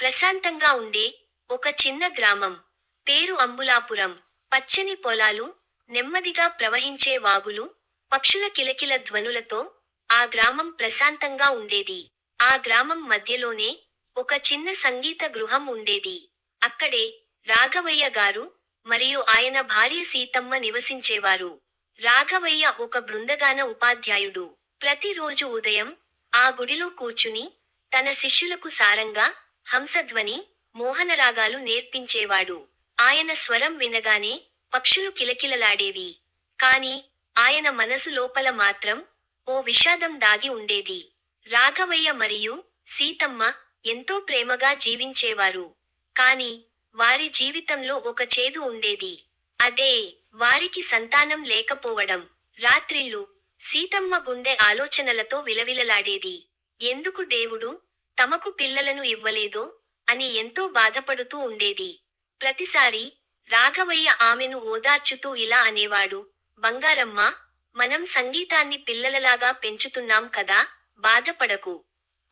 ప్రశాంతంగా ఉండే ఒక చిన్న గ్రామం. పేరు అంబులాపురం. పచ్చని పొలాలు నెమ్మదిగా ప్రవహించే వాగులు పక్షుల కిలకిల ధ్వనులతో ఆ గ్రామం ప్రశాంతంగా ఉండేది. ఆ గ్రామం మధ్యలోనే ఒక చిన్న సంగీత గృహం ఉండేది. అక్కడే రాఘవయ్య గారు మరియు ఆయన భార్య సీతమ్మ నివసించేవారు. రాఘవయ్య ఒక బృందగాన ఉపాధ్యాయుడు. ప్రతిరోజు ఉదయం ఆ గుడిలో కూర్చుని తన శిష్యులకు సారంగా హంసధ్వని మోహనరాగాలు నేర్పించేవాడు. ఆయన స్వరం వినగానే పక్షులు కిలకిలలాడేవి. కాని ఆయన మనసు లోపల మాత్రం ఓ విషాదం దాగి ఉండేది. రాఘవయ్య మరియు సీతమ్మ ఎంతో ప్రేమగా జీవించేవారు. కాని వారి జీవితంలో ఒక చేదు ఉండేది. అదే వారికి సంతానం లేకపోవడం. రాత్రిళ్ళు సీతమ్మ గుండె ఆలోచనలతో విలవిలలాడేది. ఎందుకు దేవుడు? తమకు పిల్లలను ఇవ్వలేదో అని ఎంతో బాధపడుతూ ఉండేది. ప్రతిసారి రాఘవయ్య ఆమెను ఓదార్చుతూ ఇలా అనేవాడు బంగారమ్మ మనం సంగీతాన్ని పిల్లలలాగా పెంచుతున్నాం కదా బాధపడకు.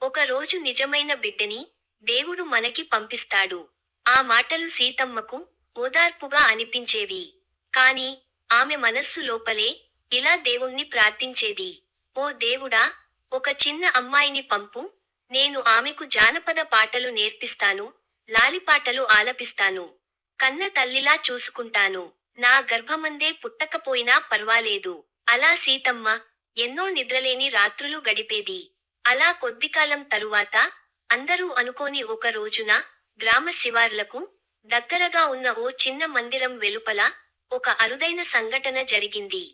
ఒక రోజు నిజమైన బిడ్డని దేవుడు మనకి పంపిస్తాడు. ఆ మాటలు సీతమ్మకు ఓదార్పుగా అనిపించేవి. కాని ఆమె మనస్సు లోపలే ఇలా దేవుణ్ణి ప్రార్థించేది. ఓ దేవుడా ఒక చిన్న అమ్మాయిని పంపు నేను ఆమెకు జానపద పాటలు నేర్పిస్తాను లాలిపాటలు ఆలపిస్తాను కన్న తల్లిలా చూసుకుంటాను. నా గర్భమందే పుట్టకపోయినా పర్వాలేదు. అలా సీతమ్మ ఎన్నో నిద్రలేని రాత్రులు గడిపేది. అలా కొద్దికాలం తరువాత అందరూ అనుకోని ఒక రోజున గ్రామ శివార్లకు దగ్గరగా ఉన్న ఓ చిన్న మందిరం వెలుపల ఒక అరుదైన సంఘటన జరిగింది.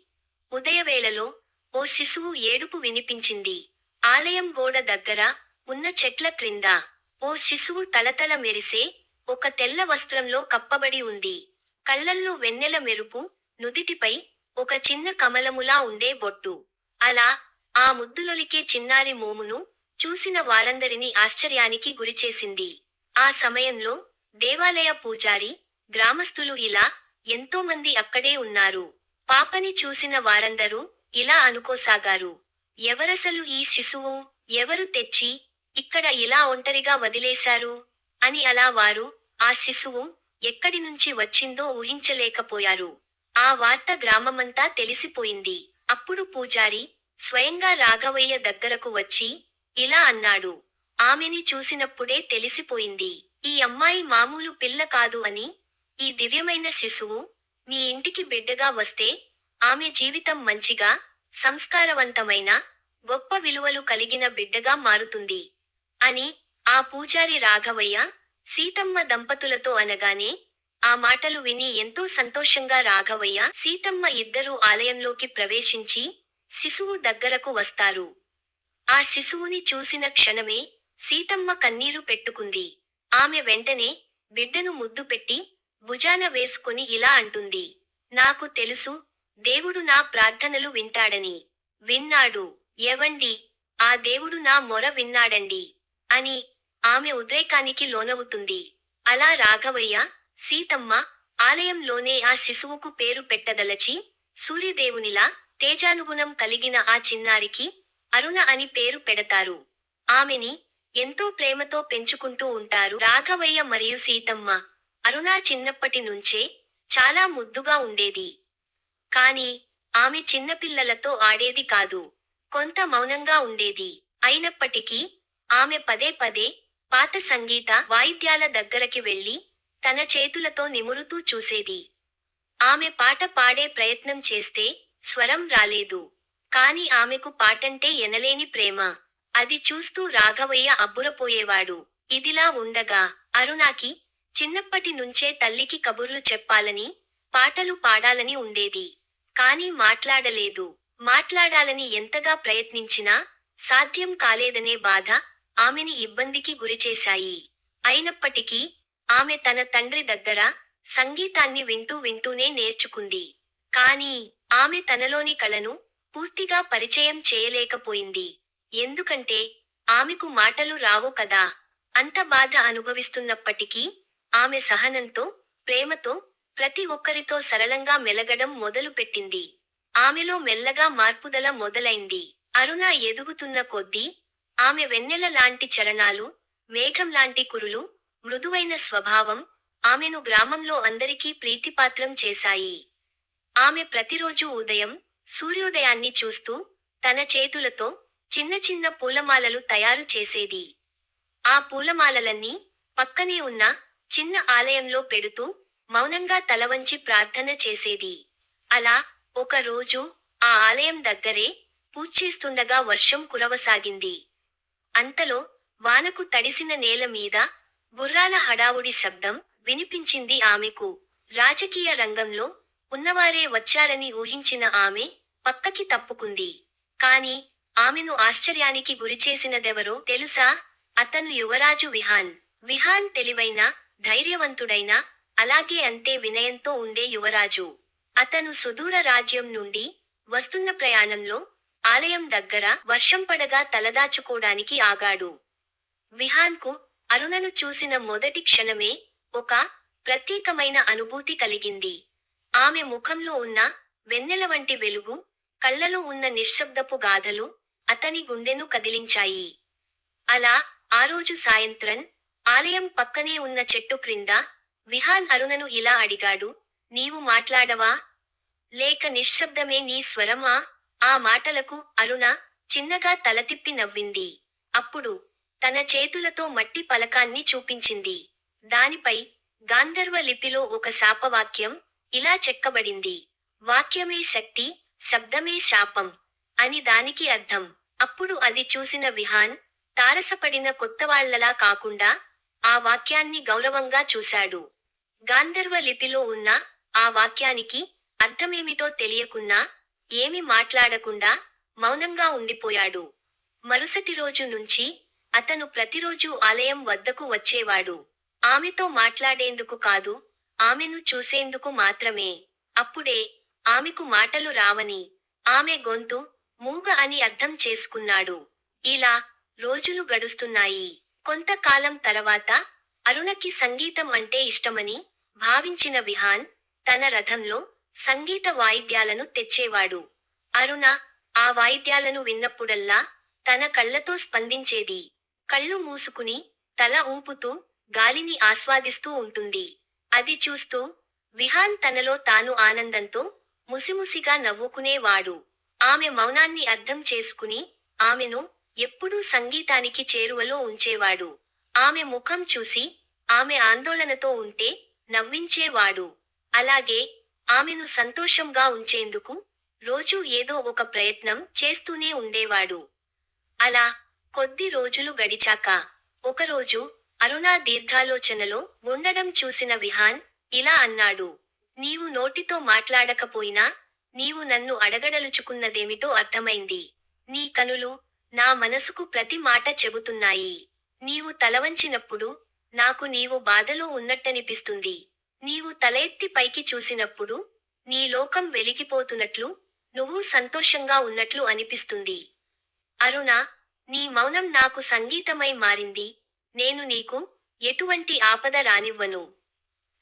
ఉదయవేళలో ఓ శిశువు ఏడుపు వినిపించింది. ఆలయం గోడ దగ్గర ఉన్న చెట్ల క్రింద ఓ శిశువు తలతల మెరిసే ఒక తెల్ల వస్త్రంలో కప్పబడి ఉంది. కళ్ళల్లో వెన్నెల మెరుపు నుదిటిపై ఒక చిన్న కమలములా ఉండే బొట్టు. అలా ఆ ముద్దులొలికే చిన్నారి మోమును చూసిన వారందరినీ ఆశ్చర్యానికి గురిచేసింది. ఆ సమయంలో దేవాలయ పూజారి గ్రామస్తులు ఇలా ఎంతో మంది అక్కడే ఉన్నారు. పాపని చూసిన వారందరూ ఇలా అనుకోసాగారు. ఎవరసలు ఈ శిశువు? ఎవరు తెచ్చి ఇక్కడ ఇలా ఒంటరిగా వదిలేశారు? అని అలా వారు ఆ శిశువు ఎక్కడి నుంచి వచ్చిందో ఊహించలేకపోయారు. ఆ వార్త గ్రామమంతా తెలిసిపోయింది. అప్పుడు పూజారి స్వయంగా రాఘవయ్య దగ్గరకు వచ్చి ఇలా అన్నాడు. ఆమెని చూసినప్పుడే తెలిసిపోయింది. ఈ అమ్మాయి మామూలు పిల్ల కాదు అని ఈ దివ్యమైన శిశువు మీ ఇంటికి బిడ్డగా వస్తే ఆమె జీవితం మంచిగా సంస్కారవంతమైన గొప్ప విలువలు కలిగిన బిడ్డగా మారుతుంది. అని ఆ పూజారి రాఘవయ్య సీతమ్మ దంపతులతో అనగానే ఆ మాటలు విని ఎంతో సంతోషంగా రాఘవయ్య సీతమ్మ ఇద్దరూ ఆలయంలోకి ప్రవేశించి శిశువు దగ్గరకు వస్తారు. ఆ శిశువుని చూసిన క్షణమే సీతమ్మ కన్నీరు పెట్టుకుంది. ఆమె వెంటనే బిడ్డను ముద్దు పెట్టి భుజాన వేసుకొని ఇలా అంటుంది. నాకు తెలుసు దేవుడు నా ప్రార్థనలు వింటాడని. విన్నాడు ఎవండి ఆ దేవుడు నా మొర విన్నాడండి. అని ఆమె ఉద్రేకానికి లోనవుతుంది. అలా రాఘవయ్య సీతమ్మ ఆలయంలోనే ఆ శిశువుకు పేరు పెట్టదలచి సూర్యదేవునిలా తేజానుగుణం కలిగిన ఆ చిన్నారికి అరుణ అని పేరు పెడతారు. ఆమెని ఎంతో ప్రేమతో పెంచుకుంటూ ఉంటారు రాఘవయ్య మరియు సీతమ్మ. అరుణ చిన్నప్పటి నుంచే చాలా ముద్దుగా ఉండేది. కాని ఆమె చిన్నపిల్లలతో ఆడేది కాదు. కొంత మౌనంగా ఉండేది. అయినప్పటికీ ఆమె పదే పదే పాత సంగీత వాయిద్యాల దగ్గరకి వెళ్ళి తన చేతులతో నిమురుతూ చూసేది. ఆమె పాట పాడే ప్రయత్నం చేస్తే స్వరం రాలేదు. కాని ఆమెకు పాటంటే ఎనలేని ప్రేమ. అది చూస్తూ రాఘవయ్య అబ్బురపోయేవాడు. ఇదిలా ఉండగా అరుణాకి చిన్నప్పటి నుంచే తల్లికి కబుర్లు చెప్పాలని పాటలు పాడాలని ఉండేది. కాని మాట్లాడలేదు. మాట్లాడాలని ఎంతగా ప్రయత్నించినా సాధ్యం కాలేదనే బాధ ఆమెని ఇబ్బందికి గురిచేశాయి అయినప్పటికీ ఆమె తన తండ్రి దగ్గర సంగీతాన్ని వింటూ వింటూనే నేర్చుకుంది. కానీ ఆమె తనలోని కళను పూర్తిగా పరిచయం చేయలేకపోయింది. ఎందుకంటే ఆమెకు మాటలు రావు కదా. అంత బాధ అనుభవిస్తున్నప్పటికీ ఆమె సహనంతో ప్రేమతో ప్రతి ఒక్కరితో సరళంగా మెలగడం మొదలుపెట్టింది. ఆమెలో మెల్లగా మార్పుదల మొదలైంది. అరుణ ఎదుగుతున్న కొద్దీ ఆమె వెన్నెల లాంటి చరణాలు మేఘం లాంటి కురులు మృదువైన స్వభావం ఆమెను గ్రామంలో అందరికీ ప్రీతిపాత్రం చేశాయి. ఆమె ప్రతిరోజు ఉదయం సూర్యోదయాన్ని చూస్తూ తన చేతులతో చిన్న చిన్న పూలమాలలు తయారు చేసేది. ఆ పూలమాలలన్నీ పక్కనే ఉన్న చిన్న ఆలయంలో పెడుతూ మౌనంగా తలవంచి ప్రార్థన చేసేది. అలా ఒక రోజు ఆ ఆలయం దగ్గరే పూడ్చేస్తుండగా వర్షం కురవసాగింది. అంతలో వానకు తడిసిన నేల మీద గుర్రాల హడావుడి శబ్దం వినిపించింది ఆమెకు. రాజకీయ రంగంలో ఉన్నవారే వచ్చారని ఊహించిన ఆమె పక్కకి తప్పుకుంది. కాని ఆమెను ఆశ్చర్యానికి గురిచేసినదెవరో తెలుసా? అతను యువరాజు విహాన్. విహాన్ తెలివైన ధైర్యవంతుడైన అలాగే అంతే వినయంతో ఉండే యువరాజు. అతను సుదూర రాజ్యం నుండి వస్తున్న ప్రయాణంలో ఆలయం దగ్గర వర్షం పడగా తలదాచుకోడానికి ఆగాడు. విహాన్కు అరుణను చూసిన మొదటి క్షణమే ఒక ప్రత్యేకమైన అనుభూతి కలిగింది. ఆమె ముఖంలో ఉన్న వెన్నెల వంటి వెలుగు కళ్ళలో ఉన్న నిశ్శబ్దపు గాథలు అతని గుండెను కదిలించాయి. అలా ఆ రోజు సాయంత్రం ఆలయం పక్కనే ఉన్న చెట్టు క్రింద విహాన్ అరుణను ఇలా అడిగాడు నీవు మాట్లాడవా? లేక నిశ్శబ్దమే నీ స్వరమా? ఆ మాటలకు అరుణ చిన్నగా తలతిప్పి నవ్వింది. అప్పుడు తన చేతులతో మట్టి పలకాన్ని చూపించింది. దానిపై గాంధర్వ లిపిలో ఒక శాపవాక్యం ఇలా చెక్కబడింది. వాక్యమే శక్తి శబ్దమే శాపం అని దానికి అర్థం. అప్పుడు అది చూసిన విహాన్ తారసపడిన కొత్తవాళ్ళలా కాకుండా ఆ వాక్యాన్ని గౌరవంగా చూశాడు. గాంధర్వ లిపిలో ఉన్న ఆ వాక్యానికి అర్థమేమిటో తెలియకున్నా ఏమి మాట్లాడకుండా మౌనంగా ఉండిపోయాడు. మరుసటి రోజు నుంచి అతను ప్రతిరోజు ఆలయం వద్దకు వచ్చేవాడు. ఆమెతో మాట్లాడేందుకు కాదు ఆమెను చూసేందుకు మాత్రమే. అప్పుడే ఆమెకు మాటలు రావని ఆమె గొంతు మూగ అని అర్థం చేసుకున్నాడు. ఇలా రోజులు గడుస్తున్నాయి. కొంతకాలం తర్వాత అరుణకి సంగీతం అంటే ఇష్టమని భావించిన విహాన్ తన రథంలో సంగీత వాయిద్యాలను తెచ్చేవాడు. అరుణ ఆ వాయిద్యాలను విన్నప్పుడల్లా తన కళ్ళతో స్పందించేది. కళ్ళు మూసుకుని తల ఊపుతూ గాలిని ఆస్వాదిస్తూ ఉంటుంది. అది చూస్తూ విహాన్ తనలో తాను ఆనందంతో ముసిముసిగా నవ్వుకునేవాడు. ఆమె మౌనాన్ని అర్థం చేసుకుని ఆమెను ఎప్పుడూ సంగీతానికి చేరువలో ఉంచేవాడు. ఆమె ముఖం చూసి ఆమె ఆందోళనతో ఉంటే నవ్వించేవాడు. అలాగే ఆమెను సంతోషంగా ఉంచేందుకు రోజూ ఏదో ఒక ప్రయత్నం చేస్తూనే ఉండేవాడు. అలా కొద్ది రోజులు గడిచాక ఒకరోజు అరుణ దీర్ఘాలోచనలో ఉండడం చూసిన విహాన్ ఇలా అన్నాడు నీవు నోటితో మాట్లాడకపోయినా నీవు నన్ను అడగడలుచుకున్నదేమిటో అర్థమైంది. నీ కనులు నా మనసుకు ప్రతి మాట చెబుతున్నాయి. నీవు తలవంచినప్పుడు నాకు నీవు బాధలో ఉన్నట్టనిపిస్తుంది. నీవు తల ఎత్తి పైకి చూసినప్పుడు నీ లోకం వెలిగిపోతున్నట్లు నువ్వు సంతోషంగా ఉన్నట్లు అనిపిస్తుంది. అరుణ నీ మౌనం నాకు సంగీతమై మారింది. నేను నీకు ఎటువంటి ఆపద రానివ్వను.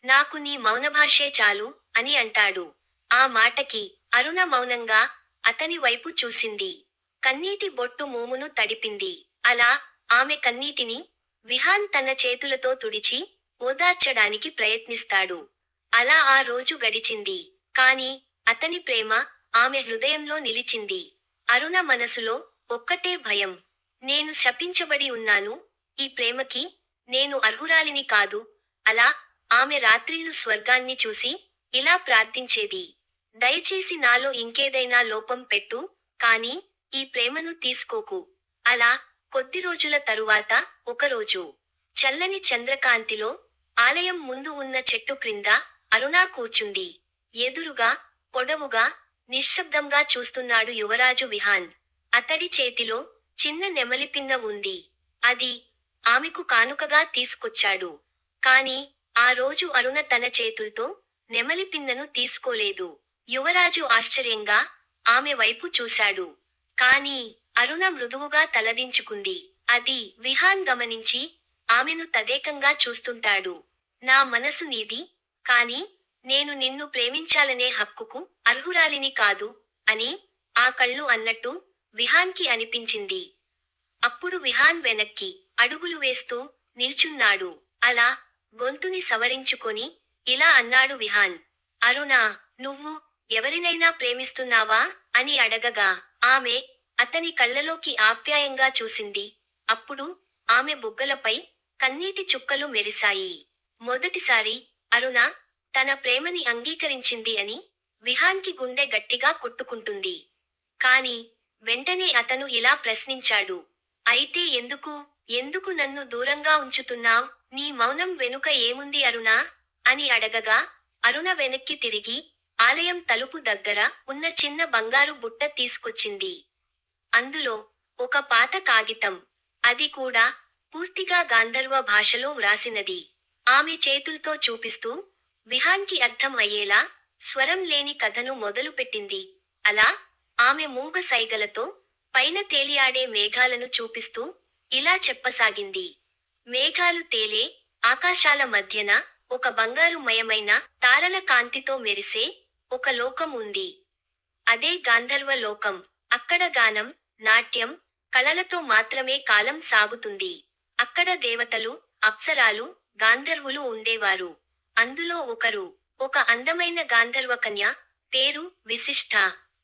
నాకు నీ మౌనభాషే చాలు అని అంటాడు. ఆ మాటకి అరుణ మౌనంగా అతని వైపు చూసింది. కన్నీటి బొట్టు మోమును తడిపింది. అలా ఆమె కన్నీటిని విహాన్ తన చేతులతో తుడిచి ఓదార్చడానికి ప్రయత్నిస్తాడు. అలా ఆ రోజు గడిచింది. కాని అతని ప్రేమ ఆమె హృదయంలో నిలిచింది. అరుణ మనసులో ఒక్కటే భయం. నేను శపించబడి ఉన్నాను. ఈ ప్రేమకి నేను అర్హురాలిని కాదు. అలా ఆమె రాత్రిళ్ళు స్వర్గాన్ని చూసి ఇలా ప్రార్థించేది. దయచేసి నాలో ఇంకేదైనా లోపం పెట్టు కాని ఈ ప్రేమను తీసుకోకు. అలా కొద్ది రోజుల తరువాత ఒకరోజు చల్లని చంద్రకాంతిలో ఆలయం ముందు ఉన్న చెట్టు క్రింద అరుణా కూర్చుంది. ఎదురుగా పొడవుగా నిశ్శబ్దంగా చూస్తున్నాడు యువరాజు విహాన్. అతడి చేతిలో చిన్న నెమలిపిన్న ఉంది. అది ఆమెకు కానుకగా తీసుకొచ్చాడు. కాని ఆ రోజు అరుణ తన చేతులతో నెమలి పిన్నను తీసుకోలేదు. యువరాజు ఆశ్చర్యంగా ఆమె వైపు చూశాడు. కాని అరుణ మృదువుగా తలదించుకుంది. అది విహాన్ గమనించి ఆమెను తదేకంగా చూస్తుంటాడు. నా మనసు నీది కాని నేను నిన్ను ప్రేమించాలనే హక్కుకు అర్హురాలిని కాదు అని ఆ కళ్ళు అన్నట్టు విహాన్కి అనిపించింది. అప్పుడు విహాన్ వెనక్కి అడుగులు వేస్తూ నిల్చున్నాడు. అలా గొంతుని సవరించుకొని ఇలా అన్నాడు విహాన్. అరుణా నువ్వు ఎవరినైనా ప్రేమిస్తున్నావా? అని అడగగా. ఆమె అతని కళ్ళలోకి ఆప్యాయంగా చూసింది. అప్పుడు ఆమె బుగ్గలపై కన్నీటి చుక్కలు మెరిశాయి. మొదటిసారి అరుణ తన ప్రేమని అంగీకరించింది అని విహాన్కి గుండె గట్టిగా కొట్టుకుంటుంది. కాని వెంటనే అతను ఇలా ప్రశ్నించాడు. అయితే ఎందుకు? ఎందుకు నన్ను దూరంగా ఉంచుతున్నావ్? నీ మౌనం వెనుక ఏముంది అరుణ? అని అడగగా అరుణ వెనక్కి తిరిగి ఆలయం తలుపు దగ్గర ఉన్న చిన్న బంగారు బుట్ట తీసుకొచ్చింది. అందులో ఒక పాత కాగితం. అది కూడా పూర్తిగా గాంధర్వ భాషలో వ్రాసినది. ఆమె చేతులతో చూపిస్తూ విహాన్కి అర్థం అయ్యేలా స్వరం లేని కథను మొదలుపెట్టింది అలా ఆమె మూగ సైగలతో పైన తేలియాడే మేఘాలను చూపిస్తూ ఇలా చెప్పసాగింది. మేఘాలు తేలే ఆకాశాల మధ్యన ఒక బంగారుమయమైన తారల కాంతితో మెరిసే ఒక లోకం ఉంది. అదే గాంధర్వ లోకం. అక్కడ గానం నాట్యం కళలతో మాత్రమే కాలం సాగుతుంది. అక్కడ దేవతలు అప్సరాలు గాంధర్వులు ఉండేవారు. అందులో ఒకరు ఒక అందమైన గాంధర్వ కన్య పేరు విశిష్ట.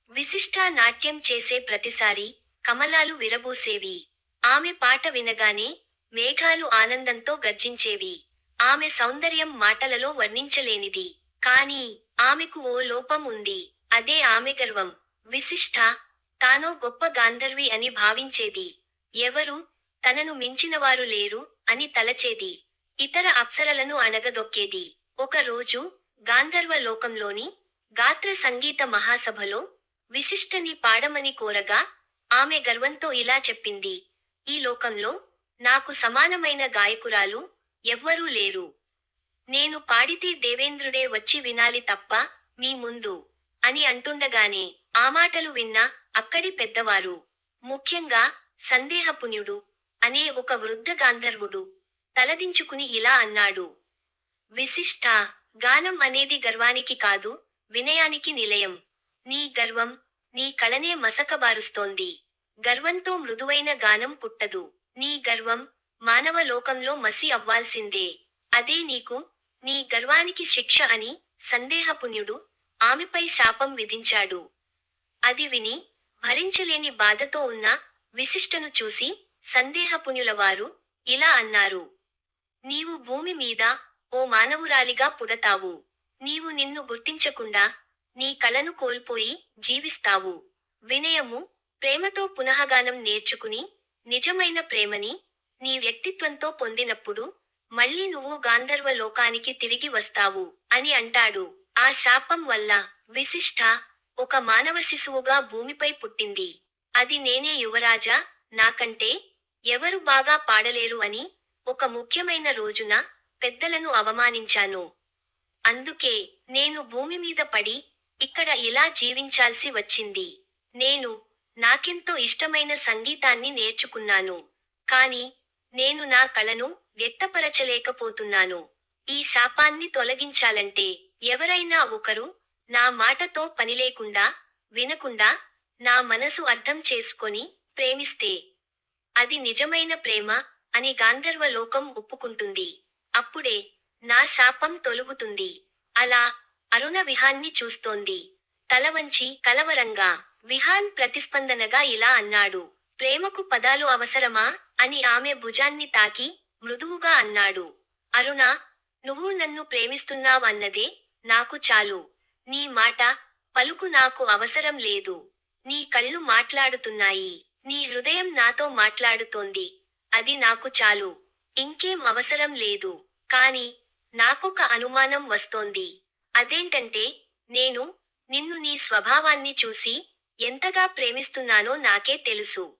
విశిష్ట నాట్యం చేసే ప్రతిసారి కమలాలు విరబూసేవి. ఆమె పాట వినగానే మేఘాలు ఆనందంతో గర్జించేవి. ఆమె సౌందర్యం మాటలలో వర్ణించలేనిది. కాని ఆమెకు ఓ లోపం ఉంది. అదే ఆమె గర్వం. విశిష్ట తానో గొప్ప గాంధర్వి అని భావించేది. ఎవరు? తనను మించినవారు లేరు అని తలచేది. ఇతర అప్సరలను అణగదొక్కేది. ఒక రోజు గాంధర్వ లోకంలోని గాత్ర సంగీత మహాసభలో విశిష్టని పాడమని కోరగా ఆమె గర్వంతో ఇలా చెప్పింది. ఈ లోకంలో నాకు సమానమైన గాయకురాలు ఎవ్వరూ లేరు. నేను పాడితే దేవేంద్రుడే వచ్చి వినాలి తప్ప మీ ముందు అని అంటుండగానే ఆ మాటలు విన్న అక్కడి పెద్దవారు. ముఖ్యంగా సందేహపుణ్యుడు అనే ఒక వృద్ధ గాంధర్వుడు తలదించుకుని ఇలా అన్నాడు. విశిష్ట గానం అనేది గర్వానికి కాదు వినయానికి నిలయం. నీ గర్వం నీ కళనే మసకబారుస్తోంది. గర్వంతో మృదువైన గానం పుట్టదు. నీ గర్వం మానవ లోకంలో మసి అవ్వాల్సిందే. అదే నీకు నీ గర్వానికి శిక్ష అని సందేహపుణ్యుడు ఆమెపై శాపం విధించాడు. అది విని భరించలేని బాధతో ఉన్న విశిష్టను చూసి సందేహపుణ్యుల వారు ఇలా అన్నారు నీవు భూమి మీద ఓ మానవురాలిగా పుడతావు. నీవు నిన్ను గుర్తించకుండా నీ కలను కోల్పోయి జీవిస్తావు. వినయము ప్రేమతో పునఃగానం నేర్చుకుని నిజమైన ప్రేమని నీ వ్యక్తిత్వంతో పొందినప్పుడు మళ్ళీ నువ్వు గాంధర్వ లోకానికి తిరిగి వస్తావు అని అంటాడు. ఆ శాపం వల్ల విశిష్ట ఒక మానవ శిశువుగా భూమిపై పుట్టింది. అది నేనే యువరాజా నాకంటే ఎవరు బాగా పాడలేరు అని ఒక ముఖ్యమైన రోజున పెద్దలను అవమానించాను. అందుకే నేను భూమి మీద పడి ఇక్కడ ఇలా జీవించాల్సి వచ్చింది. నేను నాకెంతో ఇష్టమైన సంగీతాన్ని నేర్చుకున్నాను. కాని నేను నా కళను వ్యక్తపరచలేకపోతున్నాను. ఈ శాపాన్ని తొలగించాలంటే ఎవరైనా ఒకరు నా మాటతో పనిలేకుండా వినకుండా నా మనసు అర్థం చేసుకొని ప్రేమిస్తే అది నిజమైన ప్రేమ అని గాంధర్వ లోకం ఒప్పుకుంటుంది. అప్పుడే నా శాపం తొలుగుతుంది. అలా అరుణ విహాన్ని చూస్తోంది. తల వంచి కలవరంగా విహాన్ ప్రతిస్పందనగా ఇలా అన్నాడు. ప్రేమకు పదాలు అవసరమా? అని ఆమె భుజాన్ని తాకి మృదువుగా అన్నాడు. అరుణ నువ్వు నన్ను ప్రేమిస్తున్నావన్నదే నాకు చాలు. నీ మాట పలుకు నాకు అవసరం లేదు. నీ కళ్ళు మాట్లాడుతున్నాయి. నీ హృదయం నాతో మాట్లాడుతోంది. అది నాకు చాలు. ఇంకేం అవసరం లేదు. కాని నాకొక అనుమానం వస్తోంది. అదేంటంటే నేను నిన్ను నీ స్వభావాన్ని చూసి ఎంతగా ప్రేమిస్తున్నానో నాకే తెలుసు.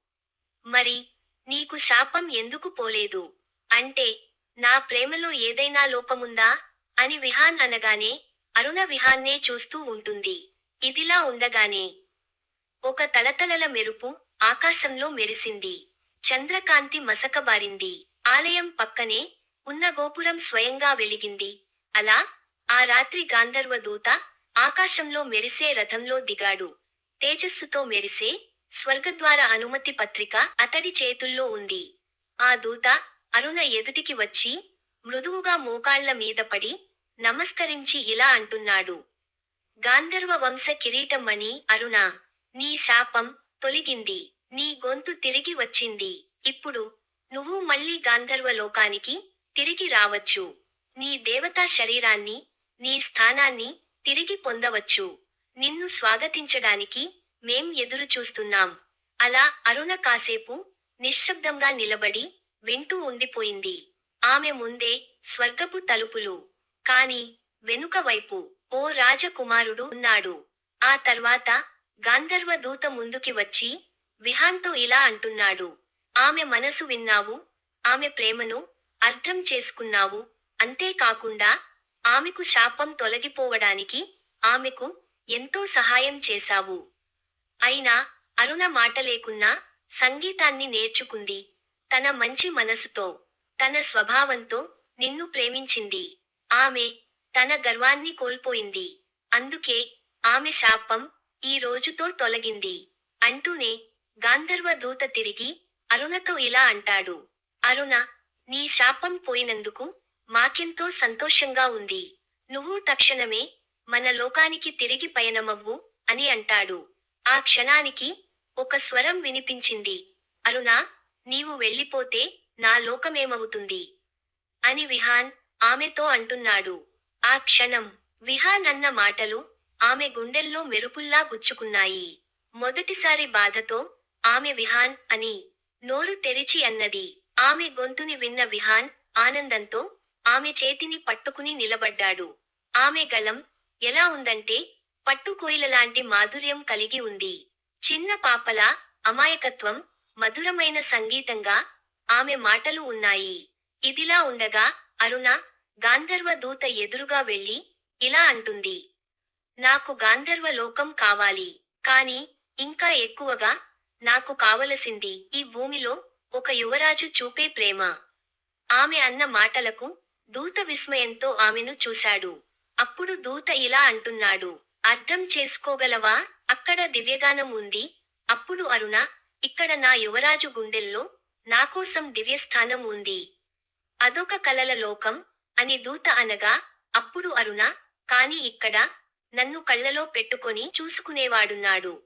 మరి నీకు శాపం ఎందుకు పోలేదు? అంటే నా ప్రేమలో ఏదైనా లోపముందా? అని విహాన్ అనగానే అరుణ విహాన్నే చూస్తూ ఉంటుంది. ఇదిలా ఉండగానే ఒక తలతలల మెరుపు ఆకాశంలో మెరిసింది. చంద్రకాంతి మసకబారింది. ఆలయం పక్కనే ఉన్న గోపురం స్వయంగా వెలిగింది. అలా ఆ రాత్రి గాంధర్వ దూత ఆకాశంలో మెరిసే రథంలో దిగాడు. తేజస్సుతో మెరిసే స్వర్గద్వార అనుమతి పత్రిక అతడి చేతుల్లో ఉంది. ఆ దూత అరుణ ఎదుటికి వచ్చి మృదువుగా మోకాళ్ళ మీద పడి నమస్కరించి ఇలా అంటున్నాడు. గాంధర్వ వంశ కిరీటమణి అరుణ నీ శాపం తొలగింది. నీ గొంతు తిరిగి వచ్చింది. ఇప్పుడు నువ్వు మళ్ళీ గాంధర్వ లోకానికి తిరిగి రావచ్చు. నీ దేవతా శరీరాన్ని నీ స్థానాన్ని తిరిగి పొందవచ్చు. నిన్ను స్వాగతించడానికి మేం ఎదురు చూస్తున్నాం. అలా అరుణ కాసేపు నిశ్శబ్దంగా నిలబడి వింటూ ఉండిపోయింది. ఆమె ముందే స్వర్గపు తలుపులు. కాని వెనుక వైపు ఓ రాజకుమారుడు ఉన్నాడు. ఆ తర్వాత గాంధర్వ దూత ముందుకి వచ్చి విహాన్తో ఇలా అంటున్నాడు ఆమె మనసు విన్నావు ఆమె ప్రేమను అర్థం చేసుకున్నావు అంతేకాకుండా ఆమెకు శాపం తొలగిపోవడానికి ఆమెకు ఎంతో సహాయం చేశావు. అయినా అరుణ మాట లేకున్నా సంగీతాన్ని నేర్చుకుంది తన మంచి మనసుతో తన స్వభావంతో నిన్ను ప్రేమించింది. ఆమె తన గర్వాన్ని కోల్పోయింది అందుకే ఆమె శాపం ఈ రోజుతో తొలగింది. అంటూనే గాంధర్వ దూత తిరిగి అరుణతో ఇలా అంటాడు. అరుణ నీ శాపం పోయినందుకు మాకెంతో సంతోషంగా ఉంది. నువ్వు తక్షణమే మన లోకానికి తిరిగి పయనమవ్వు అని అంటాడు. ఆ క్షణానికి ఒక స్వరం వినిపించింది. అరుణ నీవు వెళ్ళిపోతే నా లోకమేమవుతుంది? అని విహాన్ ఆమెతో అంటున్నాడు. ఆ క్షణం విహాన్ అన్న మాటలు ఆమె గుండెల్లో మెరుపుల్లా గుచ్చుకున్నాయి. మొదటిసారి బాధతో ఆమె విహాన్ అని నోరు తెరిచి అన్నది. ఆమె గొంతుని విన్న విహాన్ ఆనందంతో ఆమె చేతిని పట్టుకుని నిలబడ్డాడు. ఆమె గళం ఎలా ఉందంటే పట్టుకోయిలలాంటి మాధుర్యం కలిగి ఉంది. చిన్న పాపల అమాయకత్వం మధురమైన సంగీతంగా ఆమె మాటలు ఉన్నాయి. ఇదిలా ఉండగా అరుణ గాంధర్వ దూత ఎదురుగా వెళ్ళి ఇలా అంటుంది. నాకు గాంధర్వ లోకం కావాలి కాని ఇంకా ఎక్కువగా నాకు కావలసింది ఈ భూమిలో ఒక యువరాజు చూపే ప్రేమ. ఆమె అన్న మాటలకు దూత విస్మయంతో ఆమెను చూశాడు. అప్పుడు దూత ఇలా అంటున్నాడు అర్థం చేసుకోగలవా? అక్కడ దివ్యగానం ఉంది. అప్పుడు అరుణ ఇక్కడ నా యువరాజు గుండెల్లో నాకోసం దివ్యస్థానం ఉంది. అదొక కలల లోకం అని దూత అనగా అప్పుడు అరుణ కాని ఇక్కడ నన్ను కళ్ళలో పెట్టుకొని చూసుకునేవాడున్నాడు.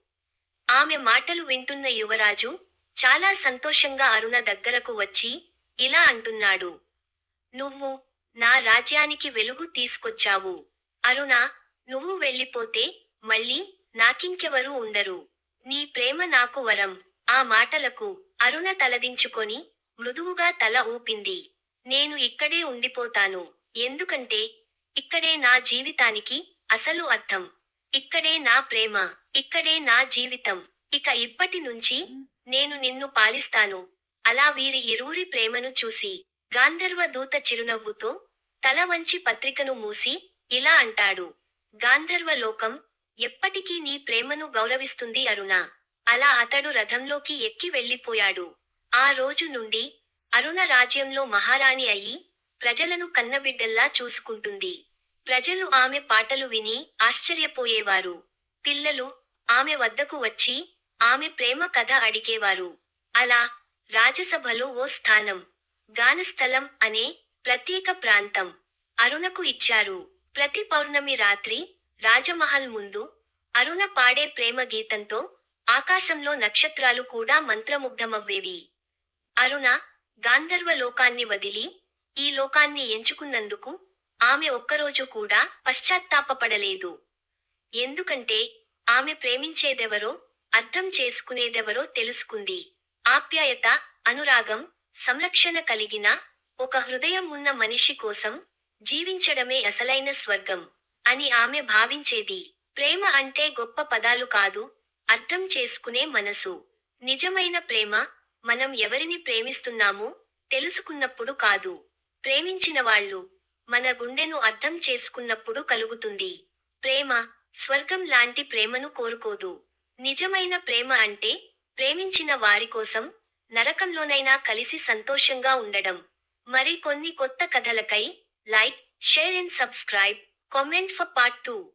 ఆమె మాటలు వింటున్న యువరాజు చాలా సంతోషంగా అరుణ దగ్గరకు వచ్చి ఇలా అంటున్నాడు. నువ్వు నా రాజ్యానికి వెలుగు తీసుకొచ్చావు. అరుణ నువ్వు వెళ్ళిపోతే మళ్ళీ నాకింకెవరూ ఉండరు. నీ ప్రేమ నాకు వరం. ఆ మాటలకు అరుణ తలదించుకొని మృదువుగా తల ఊపింది. నేను ఇక్కడే ఉండిపోతాను. ఎందుకంటే ఇక్కడే నా జీవితానికి అసలు అర్థం. ఇక్కడే నా ప్రేమ ఇక్కడే నా జీవితం. ఇక ఇప్పటి నుంచి నేను నిన్ను పాలిస్తాను. అలా వీరి ఇరువురి ప్రేమను చూసి గాంధర్వ దూత చిరునవ్వుతో తల వంచి పత్రికను మూసి ఇలా అంటాడు. గాంధర్వ లోకం ఎప్పటికీ నీ ప్రేమను గౌరవిస్తుంది అరుణ. అలా అతడు రథంలోకి ఎక్కి వెళ్ళిపోయాడు. ఆ రోజు నుండి అరుణ రాజ్యంలో మహారాణి అయి ప్రజలను కన్నబిడ్డల్లా చూసుకుంటుంది. ప్రజలు ఆమె పాటలు విని ఆశ్చర్యపోయేవారు. పిల్లలు ఆమె వద్దకు వచ్చి ఆమె ప్రేమ కథ అడిగేవారు. అలా రాజసభలో ఓ స్థానం గానస్థలం అనే ప్రత్యేక ప్రాంతం అరుణకు ఇచ్చారు. ప్రతి పౌర్ణమి రాత్రి రాజమహల్ ముందు అరుణ పాడే ప్రేమ గీతంతో ఆకాశంలో నక్షత్రాలు కూడా మంత్రముగ్ధమవ్వేవి. అరుణ గాంధర్వ లోకాన్ని వదిలి ఈ లోకాన్ని ఎంచుకున్నందుకు ఆమె ఒక్కరోజు కూడా పశ్చాత్తాపపడలేదు. ఎందుకంటే ఆమె ప్రేమించేదెవరో అర్థం చేసుకునేదెవరో తెలుసుకుంది. ఆప్యాయత అనురాగం సంరక్షణ కలిగిన ఒక హృదయం ఉన్న మనిషి కోసం జీవించడమే అసలైన స్వర్గం అని ఆమె భావించేది. ప్రేమ అంటే గొప్ప పదాలు కాదు అర్థం చేసుకునే మనసు. నిజమైన ప్రేమ మనం ఎవరిని ప్రేమిస్తున్నామో తెలుసుకున్నప్పుడు కాదు. ప్రేమించిన వాళ్ళు మన గుండెను అర్థం చేసుకున్నప్పుడు కలుగుతుంది. ప్రేమ స్వర్గం లాంటి ప్రేమను కోరుకోదు. నిజమైన ప్రేమ అంటే ప్రేమించిన వారి కోసం నరకంలోనైనా కలిసి సంతోషంగా ఉండడం. మరి కొన్ని కొత్త కథలకై like share and subscribe. Comment for part two.